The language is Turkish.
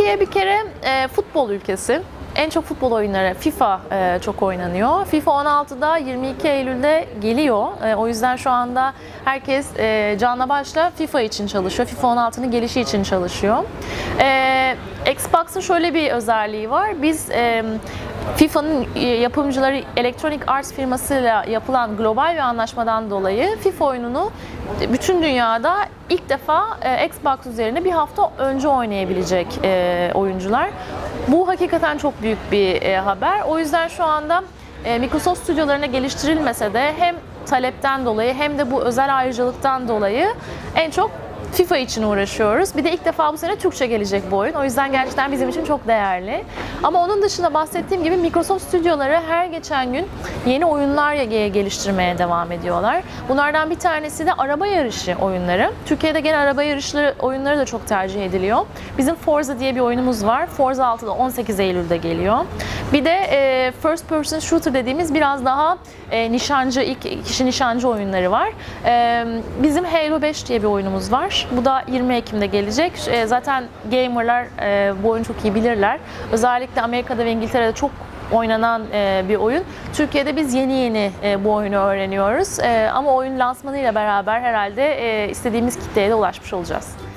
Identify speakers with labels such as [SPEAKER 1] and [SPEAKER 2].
[SPEAKER 1] Türkiye bir kere e, futbol ülkesi. En çok futbol oyunları FIFA e, çok oynanıyor. FIFA 16'da 22 Eylül'de geliyor. E, o yüzden şu anda herkes e, canla başla FIFA için çalışıyor. FIFA 16'nın gelişi için çalışıyor. E, Xbox'ın şöyle bir özelliği var. Biz e, FIFA'nın e, yapımcıları Electronic Arts firmasıyla yapılan global bir anlaşmadan dolayı FIFA oyununu bütün dünyada ilk defa e, Xbox üzerinde bir hafta önce oynayabilecek e, oyuncular. Bu hakikaten çok büyük bir e, haber. O yüzden şu anda e, Microsoft stüdyolarına geliştirilmese de hem talepten dolayı hem de bu özel ayrıcalıktan dolayı en çok FIFA için uğraşıyoruz. Bir de ilk defa bu sene Türkçe gelecek bu oyun. O yüzden gerçekten bizim için çok değerli. Ama onun dışında bahsettiğim gibi Microsoft stüdyoları her geçen gün yeni oyunlar geliştirmeye devam ediyorlar. Bunlardan bir tanesi de araba yarışı oyunları. Türkiye'de gene araba yarışları oyunları da çok tercih ediliyor. Bizim Forza diye bir oyunumuz var. Forza 6'da 18 Eylül'de geliyor. Bir de e, first person shooter dediğimiz biraz daha e, nişancı, ilk kişi nişancı oyunları var. E, bizim Halo 5 diye bir oyunumuz Bu da 20 Ekim'de gelecek. E, zaten gamerlar e, bu oyunu çok iyi bilirler. Özellikle Amerika'da ve İngiltere'de çok oynanan e, bir oyun. Türkiye'de biz yeni yeni e, bu oyunu öğreniyoruz. Ama oyun lansmanıyla beraber herhalde istediğimiz kitleye de ulaşmış olacağız.